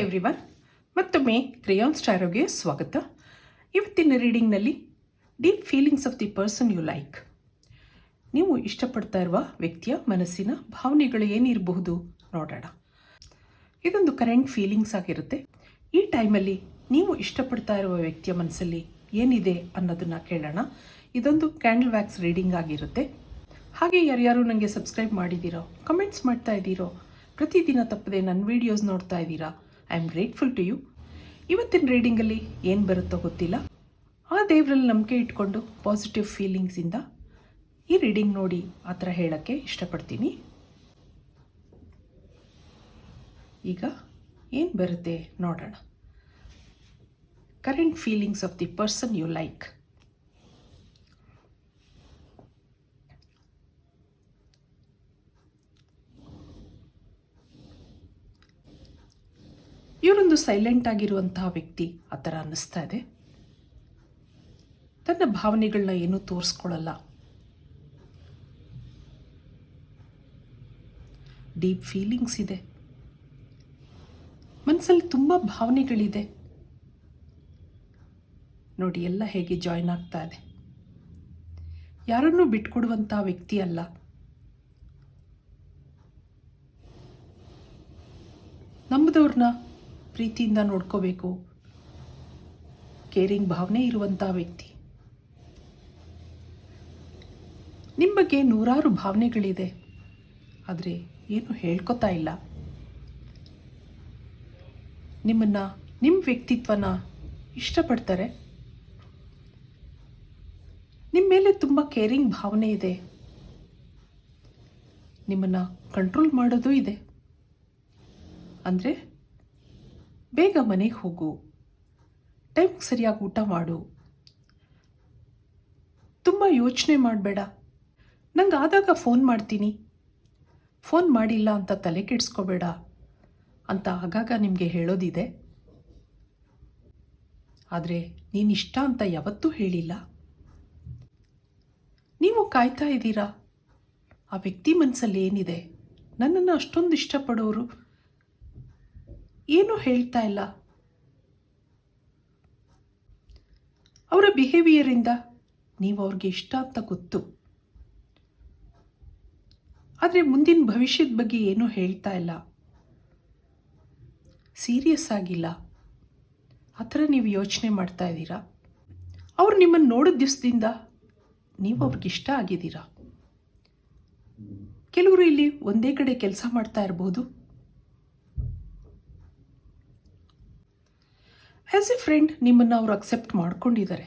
Everyone ಮತ್ತೊಮ್ಮೆ ಕ್ರಿಯಾನ್ ಸ್ಟಾರೋಗೆ ಸ್ವಾಗತ. ಇವತ್ತಿನ ರೀಡಿಂಗ್ನಲ್ಲಿ deep feelings of the person you like ನೀವು ಇಷ್ಟಪಡ್ತಾ ಇರುವ ವ್ಯಕ್ತಿಯ ಮನಸ್ಸಿನ ಭಾವನೆಗಳು ಏನಿರಬಹುದು ನೋಡೋಣ. ಇದೊಂದು ಕರೆಂಟ್ ಫೀಲಿಂಗ್ಸ್ ಆಗಿರುತ್ತೆ. ಈ ಟೈಮಲ್ಲಿ ನೀವು ಇಷ್ಟಪಡ್ತಾ ಇರುವ ವ್ಯಕ್ತಿಯ ಮನಸ್ಸಲ್ಲಿ ಏನಿದೆ ಅನ್ನೋದನ್ನು ಕೇಳೋಣ. ಇದೊಂದು ಕ್ಯಾಂಡಲ್ ವ್ಯಾಕ್ಸ್ ರೀಡಿಂಗ್ ಆಗಿರುತ್ತೆ. ಹಾಗೆ ಯಾರ್ಯಾರು ನನಗೆ ಸಬ್ಸ್ಕ್ರೈಬ್ ಮಾಡಿದ್ದೀರೋ ಕಮೆಂಟ್ಸ್ ಮಾಡ್ತಾ ಇದ್ದೀರೋ, ಪ್ರತಿದಿನ ತಪ್ಪದೆ ನನ್ನ ವೀಡಿಯೋಸ್ ನೋಡ್ತಾ ಇದ್ದೀರಾ I am grateful to you ಇವತ್ತಿನ ರೀಡಿಂಗಲ್ಲಿ ಏನು ಬರುತ್ತೋ ಗೊತ್ತಿಲ್ಲ. ಆ ದೇವರಲ್ಲಿ ನಂಬಿಕೆ ಇಟ್ಕೊಂಡು ಪಾಸಿಟಿವ್ ಫೀಲಿಂಗ್ಸಿಂದ ಈ ರೀಡಿಂಗ್ ನೋಡಿ ಆ ಥರ ಹೇಳೋಕ್ಕೆ ಇಷ್ಟಪಡ್ತೀನಿ. ಈಗ ಏನು ಬರುತ್ತೆ ನೋಡೋಣ. Current feelings of the person you like silent ಆಗಿರುವಂತಹ ವ್ಯಕ್ತಿ ಆ ಥರ ಅನ್ನಿಸ್ತಾ ಇದೆ. ತನ್ನ ಭಾವನೆಗಳನ್ನ ಏನೂ ತೋರಿಸ್ಕೊಳ್ಳಲ್ಲ ಡೀಪ್ ಫೀಲಿಂಗ್ಸ್ ಇದೆ. ಮನಸ್ಸಲ್ಲಿ ತುಂಬ ಭಾವನೆಗಳಿದೆ. ನೋಡಿ, ಎಲ್ಲ ಹೇಗೆ ಜಾಯ್ನ್ ಆಗ್ತಾ ಇದೆ. ಯಾರನ್ನೂ ಬಿಟ್ಕೊಡುವಂಥ ವ್ಯಕ್ತಿ ಅಲ್ಲ. ನಂಬದವ್ರನ್ನ ಪ್ರೀತಿಯಿಂದ ನೋಡ್ಕೋಬೇಕು. ಕೇರಿಂಗ್ ಭಾವನೆ ಇರುವಂಥ ವ್ಯಕ್ತಿ. ನಿಮ್ಮ ಬಗ್ಗೆ ನೂರಾರು ಭಾವನೆಗಳಿದೆ. ಆದರೆ ಏನು ಹೇಳ್ಕೊತಾ ಇಲ್ಲ. ನಿಮ್ಮನ್ನು ನಿಮ್ಮ ವ್ಯಕ್ತಿತ್ವನ ಇಷ್ಟಪಡ್ತಾರೆ. ನಿಮ್ಮ ಮೇಲೆ ತುಂಬ ಕೇರಿಂಗ್ ಭಾವನೆ ಇದೆ. ನಿಮ್ಮನ್ನು ಕಂಟ್ರೋಲ್ ಮಾಡೋದು ಇದೆ. ಅಂದರೆ ಬೇಗ ಮನೆಗೆ ಹೋಗು. ಟೈಮ್ಗೆ ಸರಿಯಾಗಿ ಊಟ ಮಾಡು. ತುಂಬ ಯೋಚನೆ ಮಾಡಬೇಡ. ನಂಗೆ ಆದಾಗ ಫೋನ್ ಮಾಡ್ತೀನಿ. ಫೋನ್ ಮಾಡಿಲ್ಲ ಅಂತ ತಲೆ ಕೆಡಿಸ್ಕೋಬೇಡ. ಅಂತ ಆಗಾಗ ನಿಮಗೆ ಹೇಳೋದಿದೆ. ಆದರೆ ನೀನಿಷ್ಟ ಅಂತ ಯಾವತ್ತೂ ಹೇಳಿಲ್ಲ. ನೀವು ಕಾಯ್ತಾ ಇದ್ದೀರಾ? ಆ ವ್ಯಕ್ತಿ ಮನಸ್ಸಲ್ಲಿ ಏನಿದೆ? ನನ್ನನ್ನು ಅಷ್ಟೊಂದು ಇಷ್ಟಪಡೋರು ಏನೂ ಹೇಳ್ತಾ ಇಲ್ಲ. ಅವರ ಬಿಹೇವಿಯರಿಂದ ನೀವು ಅವ್ರಿಗೆ ಇಷ್ಟ ಅಂತ ಗೊತ್ತು. ಆದರೆ ಮುಂದಿನ ಭವಿಷ್ಯದ ಬಗ್ಗೆ ಏನೂ ಹೇಳ್ತಾ ಇಲ್ಲ. ಸೀರಿಯಸ್ ಆಗಿಲ್ಲ. ಆ ಥರ ನೀವು ಯೋಚನೆ ಮಾಡ್ತಾ ಇದ್ದೀರಾ? ಅವ್ರು ನಿಮ್ಮನ್ನು ನೋಡಿದ ದಿವಸದಿಂದ ನೀವು ಅವ್ರಿಗೆ ಇಷ್ಟ ಆಗಿದ್ದೀರಾ? ಕೆಲವರು ಇಲ್ಲಿ ಒಂದೇ ಕಡೆ ಕೆಲಸ ಮಾಡ್ತಾ ಇರಬಹುದು ಆ್ಯಸ್ ಎ ಫ್ರೆಂಡ್ ನಿಮ್ಮನ್ನು ಅವರು ಅಕ್ಸೆಪ್ಟ್ ಮಾಡ್ಕೊಂಡಿದ್ದಾರೆ.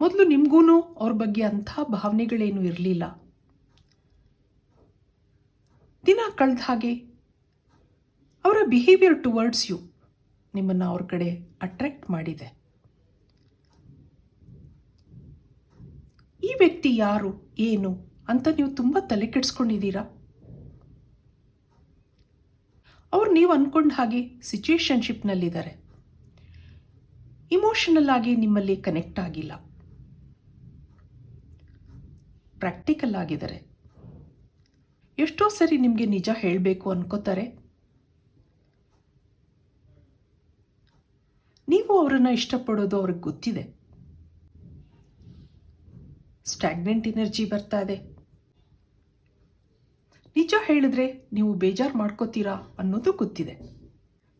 ಮೊದಲು ನಿಮಗೂ ಅವ್ರ ಬಗ್ಗೆ ಅಂಥ ಭಾವನೆಗಳೇನು ಇರಲಿಲ್ಲ. ದಿನ ಕಳೆದ ಹಾಗೆ ಅವರ ಬಿಹೇವಿಯರ್ ಟುವರ್ಡ್ಸ್ ಯು ನಿಮ್ಮನ್ನು ಅವ್ರ ಕಡೆ ಅಟ್ರಾಕ್ಟ್ ಮಾಡಿದೆ. ಈ ವ್ಯಕ್ತಿ ಯಾರು, ಏನು ಅಂತ ನೀವು ತುಂಬ ತಲೆ ಕೆಡಿಸ್ಕೊಂಡಿದ್ದೀರಾ? ಅವ್ರು ನೀವು ಅಂದ್ಕೊಂಡ ಹಾಗೆ ಸಿಚುವೇಶನ್ಶಿಪ್ನಲ್ಲಿದ್ದಾರೆ ಇಮೋಷನಲ್ ಆಗಿ ನಿಮ್ಮಲ್ಲಿ ಕನೆಕ್ಟ್ ಆಗಿಲ್ಲ. ಪ್ರಾಕ್ಟಿಕಲ್ ಆಗಿದ್ದಾರೆ. ಎಷ್ಟೋ ಸರಿ ನಿಮಗೆ ನಿಜ ಹೇಳಬೇಕು ಅನ್ಕೋತಾರೆ. ನೀವು ಅವರನ್ನು ಇಷ್ಟಪಡೋದು ಅವ್ರಿಗೆ ಗೊತ್ತಿದೆ. ಸ್ಟ್ಯಾಗ್ನೆಂಟ್ ಎನರ್ಜಿ ಬರ್ತಾ ಇದೆ. ನಿಜ ಹೇಳಿದ್ರೆ ನೀವು ಬೇಜಾರು ಮಾಡ್ಕೋತೀರಾ ಅನ್ನೋದು ಗೊತ್ತಿದೆ.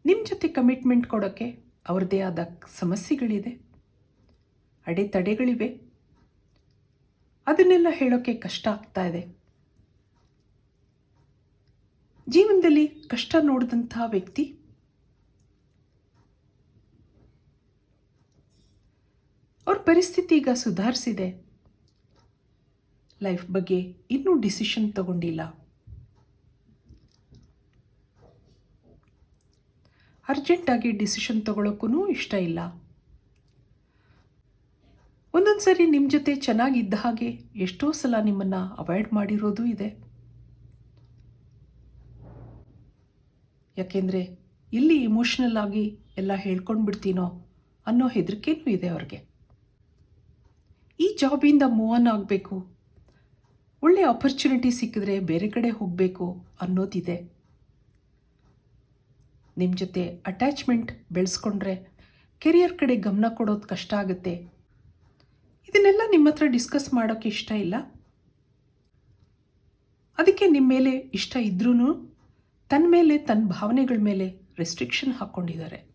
ನಿಮ್ಮ ಜೊತೆ ಕಮಿಟ್ಮೆಂಟ್ ಕೊಡೋಕ್ಕೆ ಅವ್ರದ್ದೇ ಆದ ಸಮಸ್ಯೆಗಳಿದೆ. ಅಡೆತಡೆಗಳಿವೆ ಅದನ್ನೆಲ್ಲ ಹೇಳೋಕ್ಕೆ ಕಷ್ಟ ಆಗ್ತಾ ಇದೆ. ಜೀವನದಲ್ಲಿ ಕಷ್ಟ ನೋಡಿದಂಥ ವ್ಯಕ್ತಿ ಅವ್ರ ಪರಿಸ್ಥಿತಿ ಈಗ ಸುಧಾರಿಸಿದೆ. ಲೈಫ್ ಬಗ್ಗೆ ಇನ್ನೂ ಡಿಸಿಷನ್ ತಗೊಂಡಿಲ್ಲ. ಅರ್ಜೆಂಟಾಗಿ ಡಿಸಿಷನ್ ತಗೊಳ್ಳೋಕ್ಕೂ ಇಷ್ಟ ಇಲ್ಲ. ಒಂದೊಂದು ಸರಿ ನಿಮ್ಮ ಜೊತೆ ಚೆನ್ನಾಗಿದ್ದ ಹಾಗೆ ಎಷ್ಟೋ ಸಲ ನಿಮ್ಮನ್ನು ಅವಾಯ್ಡ್ ಮಾಡಿರೋದು ಇದೆ. ಯಾಕೆಂದರೆ ಇಲ್ಲಿ ಇಮೋಷ್ನಲ್ ಆಗಿ ಎಲ್ಲ ಹೇಳ್ಕೊಂಡು ಬಿಡ್ತೀನೋ ಅನ್ನೋ ಹೆದರಿಕೆನೂ ಇದೆ ಅವ್ರಿಗೆ. ಈ ಜಾಬಿಂದ ಮೂವ್ ಆನ್ ಆಗಬೇಕು, ಒಳ್ಳೆ ಆಪರ್ಚುನಿಟಿ ಸಿಕ್ಕಿದ್ರೆ ಬೇರೆ ಕಡೆ ಹೋಗಬೇಕು ಅನ್ನೋದಿದೆ. ನಿಮ್ಮ ಜೊತೆ ಅಟ್ಯಾಚ್ಮೆಂಟ್ ಬೆಳೆಸ್ಕೊಂಡ್ರೆ ಕೆರಿಯರ್ ಕಡೆ ಗಮನ ಕೊಡೋದು ಕಷ್ಟ ಆಗುತ್ತೆ. ಇದನ್ನೆಲ್ಲ ನಿಮ್ಮ ಹತ್ರ ಡಿಸ್ಕಸ್ ಮಾಡೋಕ್ಕೆ ಇಷ್ಟ ಇಲ್ಲ? ಅದಕ್ಕೆ ನಿಮ್ಮ ಮೇಲೆ ಇಷ್ಟ ಇದ್ರೂ ತನ್ನ ಮೇಲೆ ತನ್ನ ಭಾವನೆಗಳ ಮೇಲೆ ರೆಸ್ಟ್ರಿಕ್ಷನ್ ಹಾಕ್ಕೊಂಡಿದ್ದಾರೆ.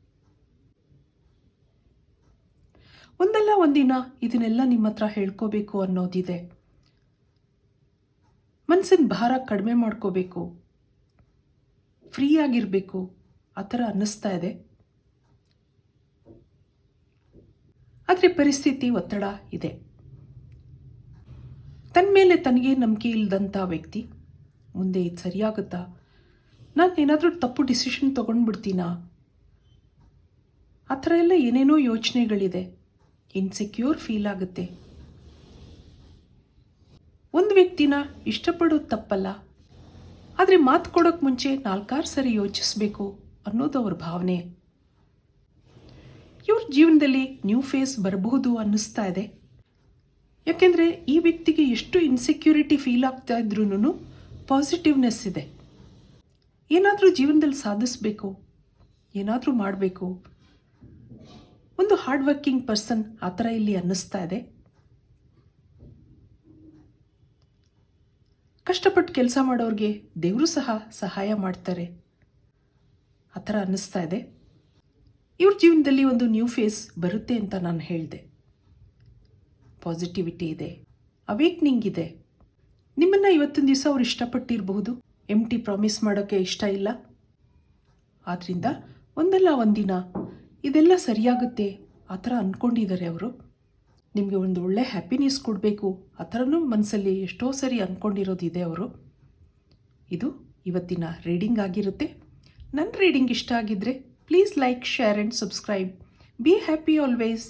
ಒಂದಲ್ಲ ಒಂದಿನ ಇದನ್ನೆಲ್ಲ ನಿಮ್ಮ ಹತ್ರ ಹೇಳ್ಕೋಬೇಕು ಅನ್ನೋದಿದೆ. ಮನಸ್ಸಿನ ಭಾರ ಕಡಿಮೆ ಮಾಡ್ಕೋಬೇಕು. ಫ್ರೀ ಆಗಿರಬೇಕು. ಆ ಥರ ಅನ್ನಿಸ್ತಾ ಇದೆ. ಆದರೆ ಪರಿಸ್ಥಿತಿ ಒತ್ತಡ ಇದೆ. ತನ್ನ ಮೇಲೆ ತನಗೆ ನಂಬಿಕೆ ಇಲ್ಲದಂಥ ವ್ಯಕ್ತಿ, ಮುಂದೆ ಇದು ಸರಿಯಾಗುತ್ತಾ? ನಾನು ಏನಾದರೂ ತಪ್ಪು ಡಿಸಿಷನ್ ತೊಗೊಂಡ್ಬಿಡ್ತೀನಾ? ಆ ಥರ ಎಲ್ಲ ಏನೇನೋ ಯೋಚನೆಗಳಿದೆ. ಇನ್ಸೆಕ್ಯೂರ್ ಫೀಲ್ ಆಗುತ್ತೆ. ಒಂದು ವ್ಯಕ್ತಿನ ಇಷ್ಟಪಡೋದು ತಪ್ಪಲ್ಲ. ಆದರೆ ಮಾತು ಕೊಡೋಕ್ಕೆ ಮುಂಚೆ ನಾಲ್ಕಾರು ಸರಿ ಯೋಚಿಸಬೇಕು. ಅನ್ನೋದು ಅವ್ರ ಭಾವನೆ. ಇವ್ರ ಜೀವನದಲ್ಲಿ ನ್ಯೂ ಫೇಸ್ ಬರಬಹುದು ಅನ್ನಿಸ್ತಾ ಇದೆ. ಯಾಕೆಂದರೆ ಈ ವ್ಯಕ್ತಿಗೆ ಎಷ್ಟು ಇನ್ಸೆಕ್ಯೂರಿಟಿ ಫೀಲ್ ಆಗ್ತಾ ಇದ್ರೂ ಪಾಸಿಟಿವ್ನೆಸ್ ಇದೆ. ಏನಾದರೂ ಜೀವನದಲ್ಲಿ ಸಾಧಿಸಬೇಕು, ಏನಾದರೂ ಮಾಡಬೇಕು. ಒಂದು ಹಾರ್ಡ್ ವರ್ಕಿಂಗ್ ಪರ್ಸನ್ ಆ ಥರ ಇಲ್ಲಿ ಅನ್ನಿಸ್ತಾ ಇದೆ. ಕಷ್ಟಪಟ್ಟು ಕೆಲಸ ಮಾಡೋರಿಗೆ ದೇವರು ಸಹ ಸಹಾಯ ಮಾಡ್ತಾರೆ. ಆ ಥರ ಅನ್ನಿಸ್ತಾ ಇದೆ. ಇವ್ರ ಜೀವನದಲ್ಲಿ ಒಂದು ನ್ಯೂ ಫೇಸ್ ಬರುತ್ತೆ ಅಂತ ನಾನು ಹೇಳಿದೆ. ಪಾಸಿಟಿವಿಟಿ ಇದೆ ಅವೇಕ್ನಿಂಗ್ ಇದೆ. ನಿಮ್ಮನ್ನು ಇವತ್ತಿನ ದಿವಸ ಅವ್ರು ಇಷ್ಟಪಟ್ಟಿರಬಹುದು. ಎಂ ಟಿ ಪ್ರಾಮಿಸ್ ಮಾಡೋಕ್ಕೆ ಇಷ್ಟ ಇಲ್ಲ. ಆದ್ದರಿಂದ ಒಂದಲ್ಲ ಒಂದಿನ ಇದೆಲ್ಲ ಸರಿಯಾಗುತ್ತೆ ಆ ಥರ ಅಂದ್ಕೊಂಡಿದ್ದಾರೆ ಅವರು. ನಿಮಗೆ ಒಂದು ಒಳ್ಳೆ ಹ್ಯಾಪಿನೆಸ್ ಕೊಡಬೇಕು ಆ ಥರನೂ ಮನಸ್ಸಲ್ಲಿ ಎಷ್ಟೋ ಸರಿ ಅಂದ್ಕೊಂಡಿರೋದಿದೆ ಅವರು. ಇದು ಇವತ್ತಿನ ರೀಡಿಂಗ್ ಆಗಿರುತ್ತೆ. ನನ್ನ ರೀಡಿಂಗ್ ಇಷ್ಟ ಆಗಿದ್ದರೆ please like share and subscribe be happy always